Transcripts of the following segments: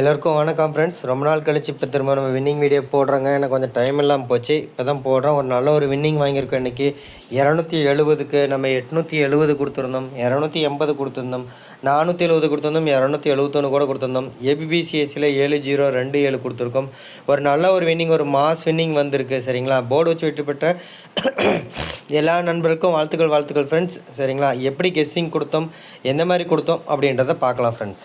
எல்லாருக்கும் வணக்கம் ஃப்ரெண்ட்ஸ் ரொம்ப நாள் கழிச்சு இப்போ திரும்ப நம்ம வின்னிங் வீடியோ போடுறோங்க. எனக்கு கொஞ்சம் டைம் இல்லாமல் போச்சு. இப்போ தான் போடுறோம். ஒரு நல்ல ஒரு வின்னிங் வாங்கியிருக்கோம் இன்றைக்கி இரநூத்தி எழுபதுக்கு நம்ம எட்நூற்றி எழுபது கொடுத்துருந்தோம். இரநூத்தி எண்பது கொடுத்துருந்தோம். நானூற்றி எழுபது கொடுத்துருந்தோம். இரநூத்தி எழுபத்தொன்று கூட கொடுத்துருந்தோம். ஏபிபிசிஎஸ்சியில் ஏழு ஜீரோ ரெண்டு ஏழு கொடுத்துருக்கோம். ஒரு நல்ல ஒரு வின்னிங் ஒரு மாஸ் வின்னிங் வந்திருக்கு. சரிங்களா? போர்டு வச்சு வெற்றி பெற்ற எல்லா நண்பருக்கும் வாழ்த்துக்கள் வாழ்த்துக்கள் ஃப்ரெண்ட்ஸ் சரிங்களா? எப்படி கெஸ்ஸிங் கொடுத்தோம்? எந்த மாதிரி கொடுத்தோம்? அப்படின்றத பார்க்கலாம் friends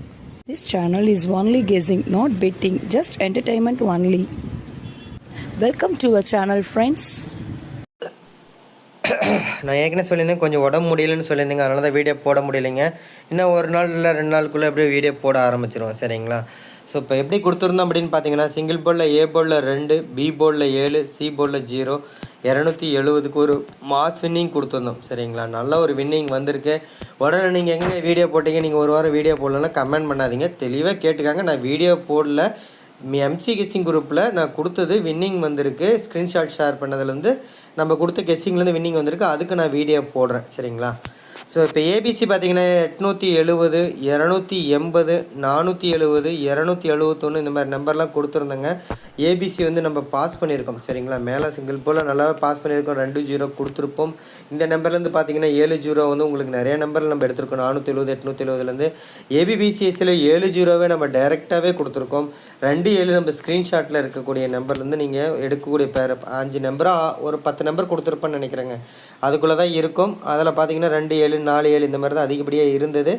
This channel is only guessing, not betting, just entertainment only. Welcome to our channel, friends. நான் ஏற்கனவே சொல்லியிருந்தேன் கொஞ்சம் உடம்பு முடியலன்னு சொல்லியிருந்தேங்க அதனால தான் வீடியோ போட முடியலைங்க இன்னும் ஒரு நாள் இல்லை ரெண்டு நாளுக்குள்ளே அப்படியே வீடியோ போட ஆரம்பிச்சிருவோம் சரிங்களா ஸோ இப்போ எப்படி கொடுத்துருந்தோம் அப்படின்னு பார்த்தீங்கன்னா சிங்கிள் போர்டில் ஏ போர்டில் ரெண்டு பி போர்டில் ஏழு சி போர்டில் ஜீரோ இரநூத்தி எழுபதுக்கு ஒரு மாஸ் வின்னிங் கொடுத்துருந்தோம். சரிங்களா? நல்ல ஒரு வின்னிங் வந்திருக்கு. உடனே நீங்கள் எங்கே வீடியோ போட்டீங்க? நீங்கள் ஒரு வாரம் வீடியோ போடலன்னா கமெண்ட் பண்ணாதீங்க. தெளிவாக கேட்டுக்காங்க. நான் வீடியோ போடல. எம்சி கெஸ்ஸிங் குரூப்பில் நான் கொடுத்தது வின்னிங் வந்திருக்கு. ஸ்க்ரீன்ஷாட் ஷேர் பண்ணதுலேருந்து நம்ம கொடுத்த கெஸ்ஸிங்லேருந்து வின்னிங் வந்திருக்கு. அதுக்கு நான் வீடியோ போடுறேன். சரிங்களா? ஸோ இப்போ ஏபிசி பார்த்தீங்கன்னா எட்நூற்றி எழுபது இரநூத்தி எண்பது நானூற்றி எழுபது இரநூத்தி எழுபத்தொன்று இந்த மாதிரி நம்பர்லாம் கொடுத்துருந்தேங்க. ஏபிசி வந்து நம்ம பாஸ் பண்ணியிருக்கோம் சரிங்களா? மேலே சிங்கிள் போல் நல்லா பாஸ் பண்ணியிருக்கோம் ரெண்டு ஜீரோ கொடுத்துருப்போம். இந்த நம்பர்லேருந்து பார்த்தீங்கன்னா ஏழு ஜீரோ வந்து உங்களுக்கு நிறைய நம்பரில் நம்ம எடுத்திருக்கோம். நானூற்றி எழுபது எட்நூற்றி எழுபதுலேருந்து ஏபிபிசிஎஸ்சியில் ஏழு ஜீரோவே நம்ம டைரெக்டாகவே கொடுத்துருக்கோம். ரெண்டு ஏழு நம்ம ஸ்க்ரீன்ஷாட்டில் இருக்கக்கூடிய நம்பர்லேருந்து நீங்கள் எடுக்கக்கூடிய பேர் அஞ்சு நம்பராக ஒரு பத்து நம்பர் கொடுத்துருப்பேன்னு நினைக்கிறேங்க. அதுக்குள்ளே தான் இருக்கும். அதில் பார்த்தீங்கன்னா ரெண்டு ஏழு நாலு ஏழு இந்த மாதிரி தான் அதிகப்படியாக இருந்தது.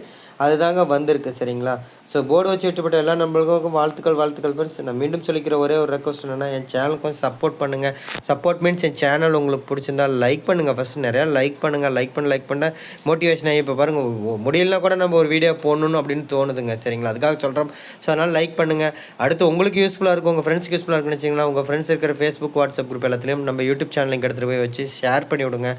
அதுதாங்க வந்திருக்கு சரிங்களா? ஸோ போர்டு வச்சு விட்டுப்பட்ட எல்லா நம்மளுக்கும் வாழ்த்துக்கள் வாழ்த்துக்கள் ஃப்ரெண்ட்ஸ் நான் மீண்டும் சொல்லிக்கிற ஒரே ஒரு ரெக்வஸ்ட் என்னென்னா என் சேனலுக்கு கொஞ்சம் சப்போர்ட் பண்ணுங்கள் சப்போர்ட் மீன்ஸ் என் சேனல் உங்களுக்கு பிடிச்சிருந்தா லைக் பண்ணுங்கள் ஃபஸ்ட்டு நிறையா லைக் பண்ணுங்கள் லைக் பண்ண லைக் பண்ண மோட்டிவேஷன் ஆகி இப்போ பாருங்கள் முடியலன்னா முடியலனா கூட நம்ம ஒரு வீடியோ போடணும் அப்படின்னு தோணுதுங்க சரிங்களா? அதுக்காக சொல்கிறோம் ஸோ அதனால் லைக் பண்ணுங்கள் அடுத்து உங்களுக்கு யூஸ்ஃபுல்லாக இருக்கும் உங்கள் ஃப்ரெண்ட்ஸ்க்கு யூஸ்ஃபுல்லாக இருக்குன்னு வச்சிங்கன்னா உங்கள் ஃப்ரெண்ட்ஸ் இருக்கிற ஃபேஸ்புக் வாட்ஸ்அப் குரூப் எல்லாத்துலேயும் நம்ம யூடியூப் சேனலுக்கு எடுத்துகிட்டு போய் வச்சு ஷேர் பண்ணி விடுங்க.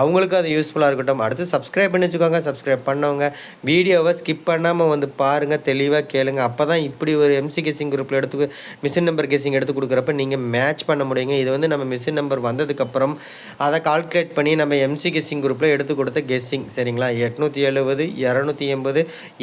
அவங்களுக்கும் அது யூஸ்ஃபுல்லாக இருக்கட்டும். அடுத்து சப்ஸ்கிரைப் பண்ணி வச்சுக்கோங்க சப்ஸ்கிரைப் பண்ணவங்க. வீடியோவை ஸ்கிப் பண்ணாமல் வந்து பாருங்கள் தெளிவாக கேளுங்க. அப்போ தான் இப்படி ஒரு எம்சி கெஸிங் குரூப்பில் எடுத்து மிஷின் நம்பர் கெஸிங் எடுத்து கொடுக்குறப்ப நீங்கள் மேட்ச் பண்ண முடியுங்க. இது வந்து நம்ம மிஷின் நம்பர் வந்ததுக்கப்புறம் அதை கால்குலேட் பண்ணி நம்ம எம்சி கெஸிங் குரூப்பில் எடுத்து கொடுத்த கெஸ்ஸிங் சரிங்களா? எட்நூற்றி எழுபது இரநூத்தி எண்பது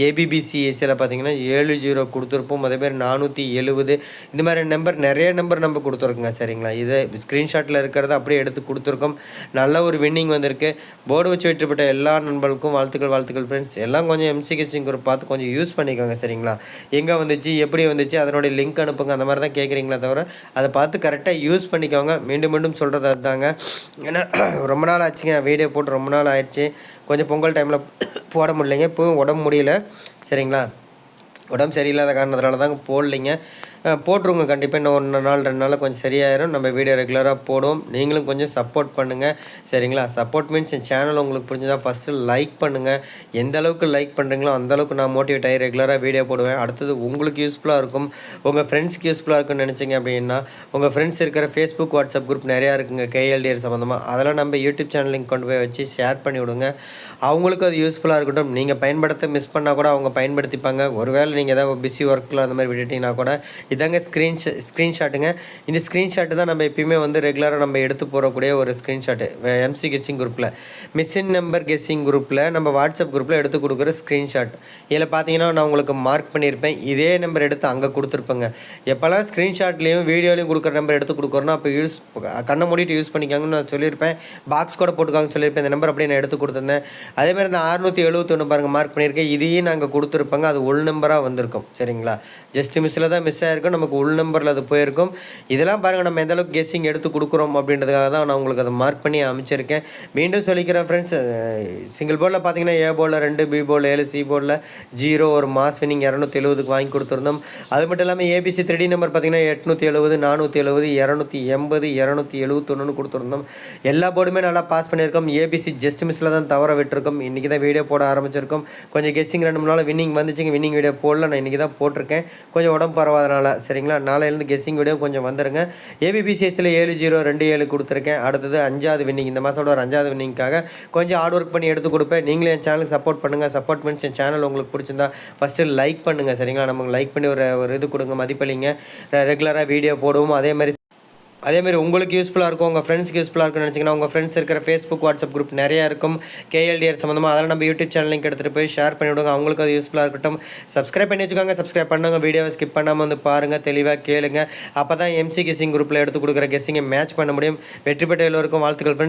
ஏபிபிசிஎஸ்சியில் பார்த்தீங்கன்னா ஏழு ஜீரோ கொடுத்துருப்போம். அதே மாதிரி நானூற்றி எழுபது இந்த மாதிரி நம்பர் நிறைய நம்பர் நம்ம கொடுத்துருக்கோங்க. சரிங்களா? இதை ஸ்க்ரீன்ஷாட்டில் இருக்கிறத அப்படியே எடுத்து கொடுத்துருக்கோம். நல்ல ஒரு வின்னிங் வந்திருக்கு. போர்டு வச்சு வெற்றிப்பட்ட எல்லா நண்பர்களுக்கும் வாழ்த்துக்கள் வாழ்த்துக்கள் ஃப்ரெண்ட்ஸ் எல்லாம் கொஞ்சம் எம்சி குரூப் பார்த்து கொஞ்சம் யூஸ் பண்ணிக்கோங்க சரிங்களா? எங்கே வந்துச்சு எப்படி வந்துச்சு அதனுடைய லிங்க் அனுப்புங்க அந்த மாதிரி தான் கேட்குறீங்களே தவிர அதை பார்த்து கரெக்டாக யூஸ் பண்ணிக்கோங்க. மீண்டும் மீண்டும் சொல்கிறது அதுதாங்க. ஏன்னா ரொம்ப நாள் ஆச்சுங்க வீடியோ போட்டு ரொம்ப நாள் ஆயிடுச்சு. கொஞ்சம் பொங்கல் டைமில் போட முடியலைங்க இப்போவும் உடம்பு முடியல சரிங்களா? உடம்பு சரியில்லாத காரணத்தினால தான் போடலைங்க. போட்டுருங்க. கண்டிப்பாக இன்னும் ஒன்று நாள் ரெண்டு நாளில் கொஞ்சம் சரியாயிரும். நம்ம வீடியோ ரெகுலராக போடுவோம். நீங்களும் கொஞ்சம் சப்போர்ட் பண்ணுங்கள் சரிங்களா? சப்போர்ட் மீன்ஸ் என் சேனல் உங்களுக்கு புரிஞ்சதா? ஃபஸ்ட்டு லைக் பண்ணுங்கள் எந்த அளவுக்கு லைக் பண்ணுறீங்களோ அந்தளவுக்கு நான் மோட்டிவேட் ஆகி ரெகுலராக வீடியோ போடுவேன். அடுத்தது உங்களுக்கு யூஸ்ஃபுல்லாக இருக்கும். உங்கள் ஃப்ரெண்ட்ஸ்க்கு யூஸ்ஃபுல்லாக இருக்கும்னு நினச்சிங்க அப்படின்னா உங்கள் ஃப்ரெண்ட்ஸ் இருக்கிற ஃபேஸ்புக் வாட்ஸ்அப் குரூப் நிறையா இருக்குங்க. கேஎல்டிஆர் சம்மந்தமாக அதெல்லாம் நம்ம யூடியூப் சேனல் லிங்க் கொண்டு போய் வச்சு ஷேர் பண்ணி விடுங்க. அவங்களுக்கும் அது யூஸ்ஃபுல்லாக இருக்கட்டும். நீங்கள் பயன்படுத்த மிஸ் பண்ணால் கூட அவங்க பயன்படுத்திப்பாங்க. ஒருவேளை நீங்கள் ஏதாவது பிஸி ஒர்க்கில் அந்த மாதிரி விட்டுட்டிங்கன்னா கூட இதாங்க ஸ்க்ரீன் ஸ்க்ரீன்ஷாட்டுங்க இந்த ஸ்க்ரீன்ஷாட்டு தான் நம்ம எப்பயுமே வந்து ரெகுலராக நம்ம எடுத்து போகக்கூடிய ஒரு ஸ்க்ரீன்ஷாட்டு எம்சி கெஸ்ஸிங் குரூப்பில் மிஷின் நம்பர் கெஸ்ஸிங் குரூப்பில் நம்ம வாட்ஸ்அப் குரூப்பில் எடுத்து கொடுக்குற ஸ்க்ரீன்ஷாட் இதில் பார்த்தீங்கன்னா நான் உங்களுக்கு மார்க் பண்ணியிருப்பேன் இதே நம்பர் எடுத்து அங்கே கொடுத்துருப்பேங்க. எப்போல்லாம் ஸ்க்ரீன்ஷாட்லேயும் வீடியோலையும் கொடுக்குற நம்பர் எடுத்து கொடுக்குறோன்னா அப்போ யூஸ் கண்ணை மூடிட்டு யூஸ் பண்ணிக்காங்கன்னு நான் சொல்லியிருப்பேன். பாக்ஸ் கூட போட்டுக்காங்கன்னு சொல்லியிருப்பேன். இந்த நம்பர் அப்படியே நான் எடுத்து கொடுத்துருந்தேன். அதே மாதிரி இந்த அறுநூற்றி எழுபத்தொன்று பாருங்கள் மார்க் பண்ணியிருக்கேன். இதையும் நாங்கள் கொடுத்துருப்பாங்க. அது உள் நம்பராக வந்திருக்கும். சரிங்களா? ஜஸ்ட் மிஸ்ஸில் தான் மிஸ் ஆகிருக்கும் நமக்கு உள் நம்பரில் அது போயிருக்கும். இதெல்லாம் பாருங்கள் நம்ம எந்த அளவுக்கு கெஸ்ஸிங் எடுத்து கொடுக்குறோம் அப்படின்றதுக்காக தான் நான் உங்களுக்கு அதை மார்க் பண்ணி அமைச்சிருக்கேன். மீண்டும் சொல்லிக்கிறேன் ஃப்ரெண்ட்ஸ் சிங்கிள் போர்டில் பார்த்தீங்கன்னா ஏ போர்டில் ரெண்டு பி போர்டில் ஏழு சி போர்டில் ஜீரோ ஒரு மாஸ் வினிங் இரநூத்தி எழுபதுக்கு வாங்கி கொடுத்துருந்தோம். அது மட்டும் இல்லாமல் ஏபிசி த்ரீ நம்பர் பார்த்தீங்கன்னா எட்நூற்றி எழுபது நானூற்றி எழுபது இரநூத்தி எண்பது இரநூத்தி எழுபத்தொன்னு கொடுத்துருந்தோம். எல்லா போர்டுமே நல்லா பாஸ் பண்ணியிருக்கோம். ஏபிசி ஜஸ்ட் மிஸ்ஸில் தான் தவற விட்டுருக்கோம். இன்றைக்கி தான் வீடியோ போட ஆரம்பிச்சிருக்கோம். கொஞ்சம் கெஸ்ஸிங் ரெண்டு மூணு நாள் வின்னிங் வந்துச்சுங்க. வின்னிங் வீடியோ போல் நான் இன்றைக்கி தான் போட்டிருக்கேன். கொஞ்சம் உடம்பு பரவாதனால சரிங்களா? நாளையிலேருந்து கெஸ்ஸிங் வீடியோ கொஞ்சம் வந்துருங்க. ஏபிபிசிஎஸ்சியில் ஏழு ஜீரோ ரெண்டு ஏழு கொடுத்துருக்கேன். அடுத்தது அஞ்சாவது வின்னிங் இந்த மாதத்தோட ஒரு அஞ்சாவது வின்னிங்காக கொஞ்சம் ஹார்ட் ஒர்க் பண்ணி எடுத்து கொடுப்பேன். நீங்களே என் சேனலுக்கு சப்போர்ட் பண்ணுங்கள் சப்போர்ட் பண்ணி என் சேனல் உங்களுக்கு பிடிச்சிருந்தா ஃபஸ்ட்டு லைக் பண்ணுங்கள் சரிங்களா? நமக்கு லைக் பண்ணி ஒரு ஒரு இது கொடுங்க மதிப்பளிங்க. ரெகுலராக வீடியோ போடுவோம். அதே மாதிரி அதேமாதிரி உங்களுக்கு யூஸ்ஃபுல்லாக இருக்கும் உங்கள் ஃப்ரெண்ட்ஸ்க்கு யூஸ்ஃபுல்லாக இருக்கும்னு நினச்சிங்கன்னா உங்கள் ஃப்ரெண்ட்ஸ் இருக்கிற ஃபேஸ்புக் வாட்ஸ்அப் குரூப் நிறையா இருக்கும். கேஎல்டிஆர் சம்மந்தமாக அதெல்லாம் நம்ம யூடியூப் சேனல் லிங்க் எடுத்துகிட்டு போய் ஷேர் பண்ணி விடுங்க அவங்களுக்கு அது யூஸ்ஃபுல்லாக இருக்கட்டும். சப்ஸ்கிரைப் பண்ணி வச்சுக்கோங்க. சப்ஸ்கிரைப் பண்ணுங்கள் வீடியோவை ஸ்கிப் பண்ணாமல் வந்து பாருங்கள் தெளிவாக கேளுங்க. அப்போ தான் எம்சி கெஸிங் குரூப்பில் எடுத்து கொடுக்குற கெஸிங்கை மேட்ச் பண்ண முடியும். வெற்றி பெற்ற எல்லோருக்கும் வாழ்த்துக்கள் ஃப்ரெண்ட்ஸ்